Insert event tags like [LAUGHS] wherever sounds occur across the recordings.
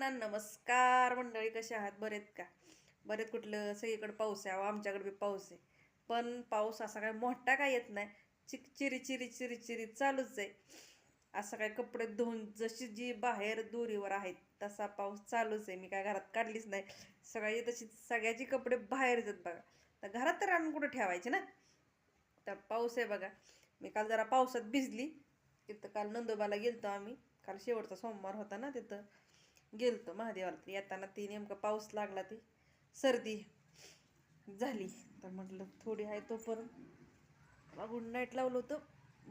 सर्वांना नमस्कार मंडळी कसे आहात? बरेत का? बरेत कुठलं? सगळीकडे पाऊस आहे. अहो, आमच्याकडे बी पाऊस आहे. पण पाऊस असा काय मोठा काय येत नाही. चिक चिरी चिरी चिरी चिरी चालूच आहे. असं काय कपडे धुवून जशी जी बाहेर दोरीवर आहेत तसा पाऊस चालूच आहे. मी काय घरात काढलीच नाही. सगळी तशी सगळ्याची कपडे बाहेर येतात बघा. तर घरात तर आणून कुठं ठेवायचे ना? तर पाऊस आहे बघा. मी काल जरा पावसात भिजली. तिथं काल नंदोबाला गेलतो आम्ही. काल शेवटचा सोमवार होता ना तिथं. गेलतो महादेवाला. तर येताना ती नेमका पाऊस लागला ती सर्दी झाली. तर म्हटलं थोडी आहे तोपर्यंत गुड नाईट लावलं होतं.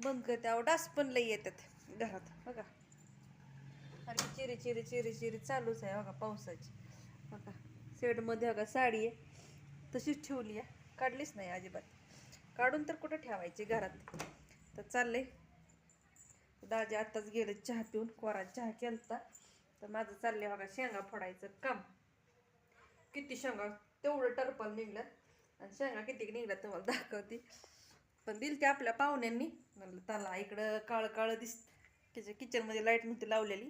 बंद करते अहो डास पण लई येतात घरात. बघा. अरे चिरी चिरी चिरी चिरी चालूच आहे बघा पावसाची. बघा. शेडमध्ये बघा साडी आहे. तशीच ठेवली आहे. काढलीच नाही अजिबात. काढून तर कुठं ठेवायची घरात? तर चाललंय. दाजी आत्ताच गेले चहा पिऊन. कोरा चहा केलता. तर माझं चाललंय बघा शेंगा फोडायचं काम. किती शेंगा तेवढं टरपल निघलं. आणि शेंगा किती निघल्यात तुम्हाला दाखवते. पण दिल ते आपल्या पाहुण्यांनी. म्हणलं त्याला इकडं काळं काळं दिस किचन किचनमध्ये लाइट नव्हती लावलेली.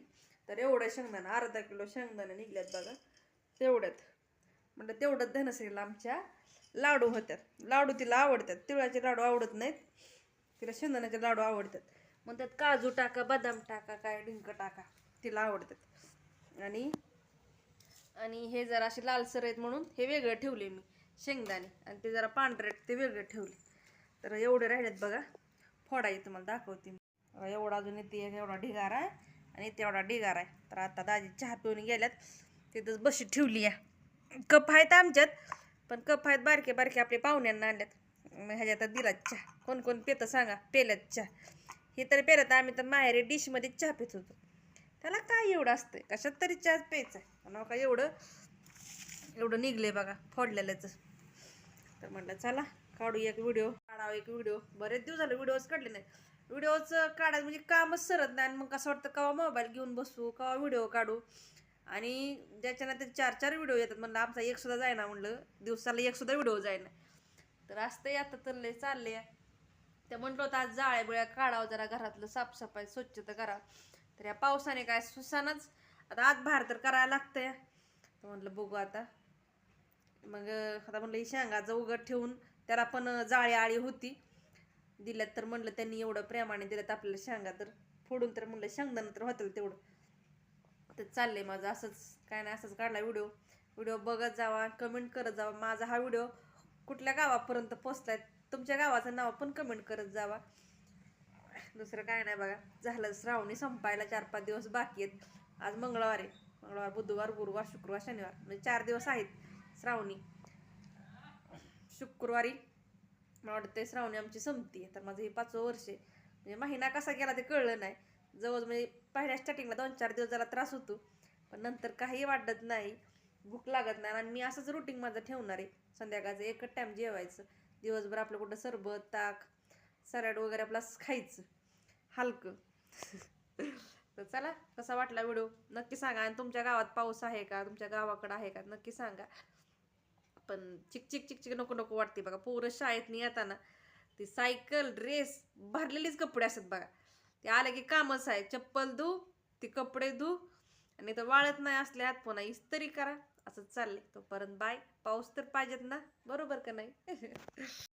तर एवढं शेंगदाणा अर्धा किलो शेंगदाणा निघल्यात बघा. तेवढ्यात. म्हणलं तेवढंच धनश्रीला आमच्या लाडू होत्यात. लाडू तिला आवडतात. तिळाचे लाडू आवडत नाहीत. तिला शेंगदाण्याचे लाडू आवडतात. मग त्यात काजू टाका बदाम टाका काय डिंक टाका. तिला आवडतात. आणि आणि हे जरा असे लालसर आहेत म्हणून हे वेगळं ठेवले मी शेंगदाणे. आणि ते जरा पांढरे ते वेगळे ठेवले. तर एवढे राहिलेत बघा. फोडाई तुम्हाला दाखवते मी. एवढा अजून येते एक एवढा ढिगारा आहे आणि तेवढा ढिगार ढिगारा आहे. तर आता दाजी चहा पिऊन गेल्यात. तिथंच बशी ठेवली आहे कप आहेत आमच्यात पण कप आहेत बारके बारके आपले पाहुण्यांना आणल्यात. मग ह्याच्यात दिला चहा. कोण कोण पेतं सांगा. पेल्यात चहा. हे तर पेल्यात. आम्ही तर माहेरी डिशमध्ये चहा पित होतो. त्याला काय एवढं असतंय? कशात तरी चार्ज पेच आहे. का एवढं? एवढं निघले बघा फोडलेल्याचं तर म्हटलं चला काढू एक व्हिडिओ काढावं एक व्हिडिओ बरेच दिवस झाले व्हिडिओज काढले नाही व्हिडिओच काढायचं म्हणजे कामच सरत नाही आणि मग कसं वाटतं कवा मोबाईल घेऊन बसू कवा व्हिडिओ काढू? आणि ज्याच्यानं ते चार चार व्हिडिओ येतात म्हणलं आमचा एक सुद्धा जायना म्हणलं. दिवसाला एक सुद्धा व्हिडिओ जायना तर असतं आता तर लय चालले त्या म्हटलं होतं आज जाळ्या बिळ्या काढावं जरा घरातलं साफसफाई स्वच्छता करा. तर या पावसाने काय सुसानच. आता आत बाहेर तर करायला लागतंय. तर म्हटलं बघू आता. मग आता म्हणलं ही शेंगाचं उघड ठेवून त्याला पण जाळी आळी होती. दिल्यात तर म्हणलं त्यांनी एवढं प्रेमाने दिल्यात आपल्याला शेंगा तर फोडून तर म्हणलं शेंगदाणा तर होतं तेवढं. तर चाललंय माझं असंच काय नाही असंच काढला व्हिडिओ. व्हिडिओ बघत जावा कमेंट करत जावा. माझा हा व्हिडिओ कुठल्या गावापर्यंत पोचलाय? तुमच्या गावाचं नाव पण कमेंट करत जावा. दुसरं काय नाही बघा. झालं श्रावणी संपायला चार पाच दिवस बाकी आहेत. आज मंगळवार आहे. मंगळवार बुधवार गुरुवार शुक्रवार शनिवार. म्हणजे चार दिवस आहेत श्रावणी. शुक्रवारी मला वाटतं श्रावणी आमची संपती तर माझं हे पाचवं वर्ष आहे. म्हणजे महिना कसा गेला ते कळलं नाही. जवळ म्हणजे पहिल्या स्टार्टिंगला दोन चार दिवस जरा त्रास होतो. पण नंतर काही वाटत नाही. भूक लागत नाही. आणि मी असंच रुटीन माझं ठेवणार आहे. संध्याकाळचं एकच टाईम जेवायचं. दिवसभर आपलं कुठं सरबत ताक सॅलड वगैरे आपला खायचं. हलकं. तर चला कसा वाटला व्हिडिओ? नक्की सांगा. आणि तुमच्या गावात पाऊस आहे का? तुमच्या गावाकडं आहे का? नक्की सांगा. पण चिक चिक नको नको वाटते बघा. पोरं शाळेत येताना ती सायकल ड्रेस भरलेलीच कपडे असतात बघा. ते आले की कामच आहे. चप्पल धू ती कपडे धू आणि तर वाळत नाही असल्या पुन्हा इस्तरी करा. असं चाललंय. तोपर्यंत बाय. पाऊस तर पाहिजेत ना? बरोबर का नाही? [LAUGHS]